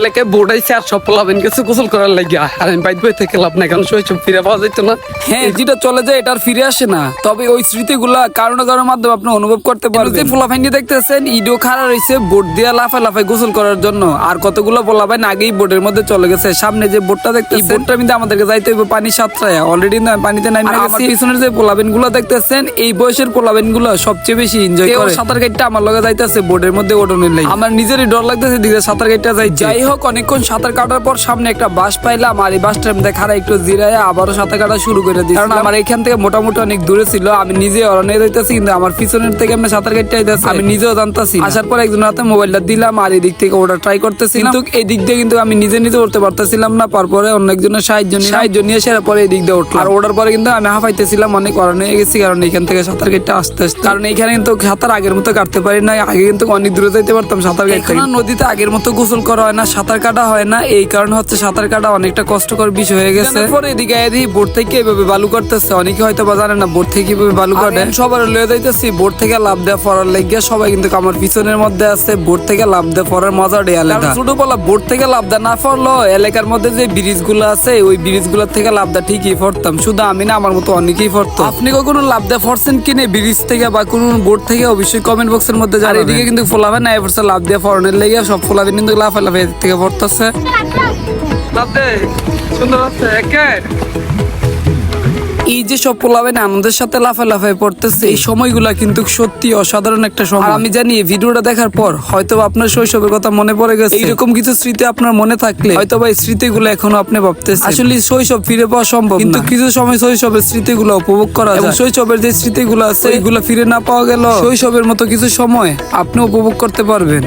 এলাকায় বোর্ড আইছে আর সব পোলাবেন কিছু গোসল করার লাগিয়া। আর আমি বাইর বই থেকে লাভ নাই কারণ শৈশব ফিরে পাওয়া যেত না। হ্যাঁ যেটা চলে যায় এটা আর ফিরে আসে না। তবে ওই স্মৃতিগুলা কারণ কারোর মাধ্যমে আপনি অনুভব করতে পারবেন। যে ফুলাফাইনি দেখতেছেন ইডো খাড়া রয়েছে বোট দিয়া লাফায় লাফায় গোসল করার জন্য। আর কতগুলো পোলাফাইন আগেই বোটের মধ্যে চলে গেছে। সামনে যে বোটটা দেখতে বোটটার মধ্যে আমাদেরকে যাইতে হবে পানি সাতটায় অলরেডি পানিতে নামে গেছি। পিছনের যে পোলাবেনগুলো দেখতেছেন এই বয়সের পোলাবেনগুলো সবচেয়ে বেশি এনজয় করে। সাঁতার কাটতে আমার লগে যাইতেছে বোটের মধ্যে ওঠনের লাগে। আমার নিজেরই ডর লাগতেছে দিকে সাঁতার কাটতে যাই যাই হোক অনেকক্ষণ সাঁতার কাটার পর সামনে একটা বাস পাইলাম আর এই বাসটার মধ্যে খাড়া একটু জিরায় আবারও সাঁতার কাটা শুরু করে দিই কারণ আমার এখান থেকে মোটামুটি অনেক দূরে ছিল আমি নিজে অরণ্যে যাইতেছি কিন্তু আমার পিছনের থেকে আমি সাঁতার কাটতে আমি নিজেও জানতাছি আসার পর একজন হাতে মোবাইলটা দিলাম আর এই দিক থেকে ওটা ট্রাই করতেছি। কিন্তু এই দিক দিয়ে কিন্তু আমি নিজে নিজে উঠতে পারতেছিলাম না তারপরে অন্য একজনের সাহায্য নিয়ে সাহায্য নিয়ে সেরা পরে এই দিক দিয়ে উঠলাম। আর ওঠার পরে কিন্তু আমি হাফাইতেছিলাম অনেক অরণ্যে গেছি কারণ এখান থেকে সাঁতার কাটতে আসতে আসতে। কারণ এখানে কিন্তু সাঁতার আগের মতো কাটতে পারি না আগে কিন্তু অনেক দূরে যাইতে পারতাম সাঁতার কাটতে। নদীতে আগের মতো গোসল করা হয় না সাঁতার কাটা হয় না এই কারণে হচ্ছে সাঁতার কাটা অনেকটা কষ্টকর বিষয় হয়ে গেছে। পরে এদিকে এদিকে বোট থেকে এভাবে বালু করতেছে অনেকে হয়তো বা জানে না বোট থেকে কীভাবে বালু কাটে। সবার লয়ে যাইতেছি বোট থেকে লাভ দেওয়া পড়ার লাগিয়ে সবাই কিন্তু আমার পিছনের মধ্যে আছে বোট থেকে লাভ দেওয়া পড়ার মজা ডে আলাদা ছোট বলা বোট থেকে লাভ দেওয়া না পড়ল এলাকার মধ্যে যে ব্রিজগুলো আছে ওই ব্রিজগুলোর থেকে লাভ দেওয়া ঠিকই পড়তাম শুধু আমি না আমার মতো অনেকেই পড়তো আপনি কখনো লাভ দেওয়া পড়ছেন কিনে ব্রিজ থেকে বা কোনো বোর্ড থেকে অবশ্যই কমেন্ট বক্সের মধ্যে জানাবেন। এদিকে কিন্তু ফোলাবে না এবার লাভ দেওয়া পড়ানোর লেগে সব ফোলাবে কিন্তু লাফা লাফা থেকে পড়তেছে সুন্দর আছে একের এই যে সব পোলাবেন আনন্দের সাথে লাফায় লাফায় পড়তেছে এই সময়গুলা কিন্তু সত্যি অসাধারণ একটা সময়। আমি জানি এই ভিডিওটা দেখার পর হয়তো আপনার শৈশবের কথা মনে পড়ে গেছে। এইরকম কিছু স্মৃতি আপনার মনে থাকলে হয়তো বা এই স্মৃতিগুলো এখনও আপনি ভাবতেছেন। আসলে শৈশব ফিরে পাওয়া সম্ভব কিন্তু কিছু সময় শৈশবের স্মৃতিগুলো উপভোগ করা যায়। এবং শৈশবের যে স্মৃতিগুলো আছে এইগুলো ফিরে না পাওয়া গেল। শৈশবের মতো কিছু সময় আপনি উপভোগ করতে পারবেন।